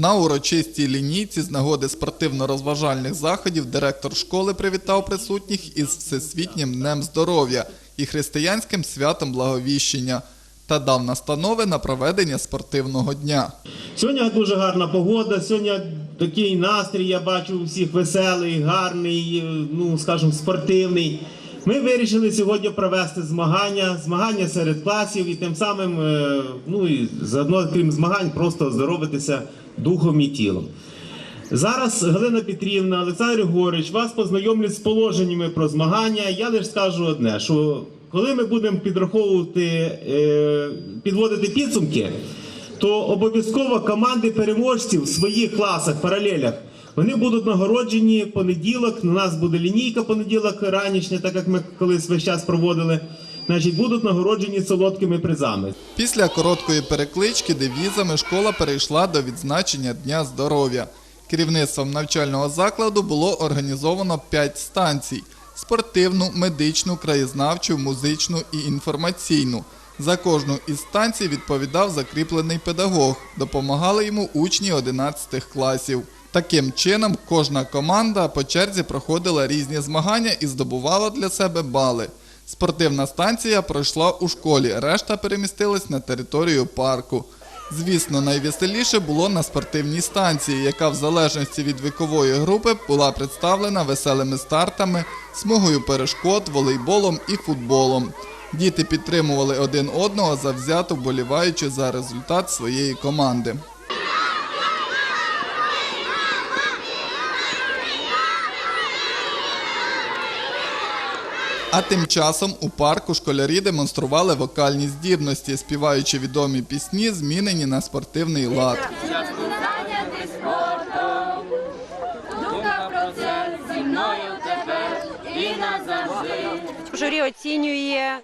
На урочистій лінійці з нагоди спортивно-розважальних заходів директор школи привітав присутніх із Всесвітнім днем здоров'я і християнським святом Благовіщення та дав настанови на проведення спортивного дня. Сьогодні дуже гарна погода. Сьогодні такий настрій, я бачу всіх веселий, гарний, ну скажімо, спортивний. Ми вирішили сьогодні провести змагання, змагання серед класів і тим самим, е, ну і заодно, крім змагань, просто оздоровитися духом і тілом. Зараз Галина Петрівна, Олександр Григорович вас познайомлять з положеннями про змагання. Я лише скажу одне: що коли ми будемо підраховувати, е, підводити підсумки, то обов'язково команди переможців в своїх класах, паралелях, вони будуть нагороджені понеділок. У нас буде лінійка понеділок ранішня, так як ми колись весь час проводили. Значить, будуть нагороджені солодкими призами. Після короткої переклички девізами школа перейшла до відзначення Дня здоров'я. Керівництвом навчального закладу було організовано 5 станцій: спортивну, медичну, краєзнавчу, музичну і інформаційну. За кожну із станцій відповідав закріплений педагог. Допомагали йому учні 11 класів. Таким чином, кожна команда по черзі проходила різні змагання і здобувала для себе бали. Спортивна станція пройшла у школі, решта перемістилась на територію парку. Звісно, найвеселіше було на спортивній станції, яка в залежності від вікової групи була представлена веселими стартами, смугою перешкод, волейболом і футболом. Діти підтримували один одного, завзято вболіваючи за результат своєї команди. А тим часом у парку школярі демонстрували вокальні здібності, співаючи відомі пісні, змінені на спортивний лад. Журі оцінює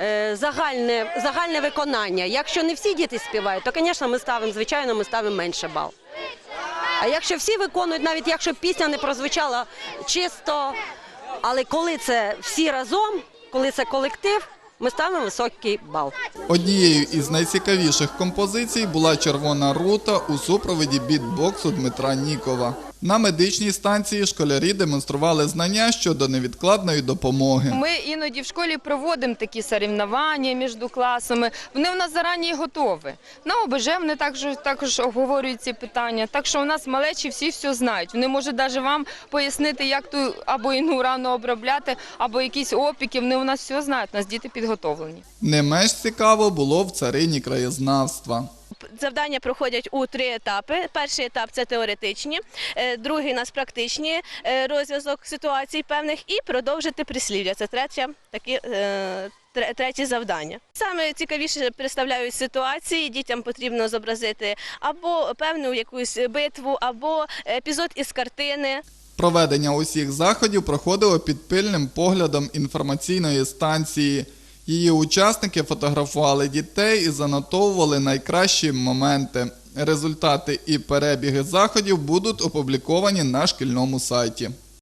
е, загальне, загальне виконання. Якщо не всі діти співають, то, звісно, ми ставимо, звичайно, ми ставимо менше бал. А якщо всі виконують, навіть якщо пісня не прозвучала чисто, але коли це всі разом, коли це колектив, ми ставимо високий бал. Однією із найцікавіших композицій була червона рута у супроводі бітбоксу Дмитра Нікова. На медичній станції школярі демонстрували знання щодо невідкладної допомоги. Ми іноді в школі проводимо такі соревнування між класами. Вони у нас зарані готові. На ОБЖ вони також, також обговорюють ці питання. Так що у нас малечі всі все знають. Вони можуть навіть вам пояснити, як ту або іну рану обробляти, або якісь опіки. Вони у нас все знають. У нас діти підготовлені. Не менш цікаво було в царині краєзнавства. Завдання проходять у три етапи. Перший етап це теоретичні, е, другий у нас практичні е, розв'язок ситуацій певних, і продовжити прислів'я. Це третє такі. е, Третє завдання. Саме цікавіше представляють ситуації. Дітям потрібно зобразити або певну якусь битву, або епізод із картини. Проведення усіх заходів проходило під пильним поглядом інформаційної станції. Її учасники фотографували дітей і занотовували найкращі моменти. Результати і перебіги заходів будуть опубліковані на шкільному сайті.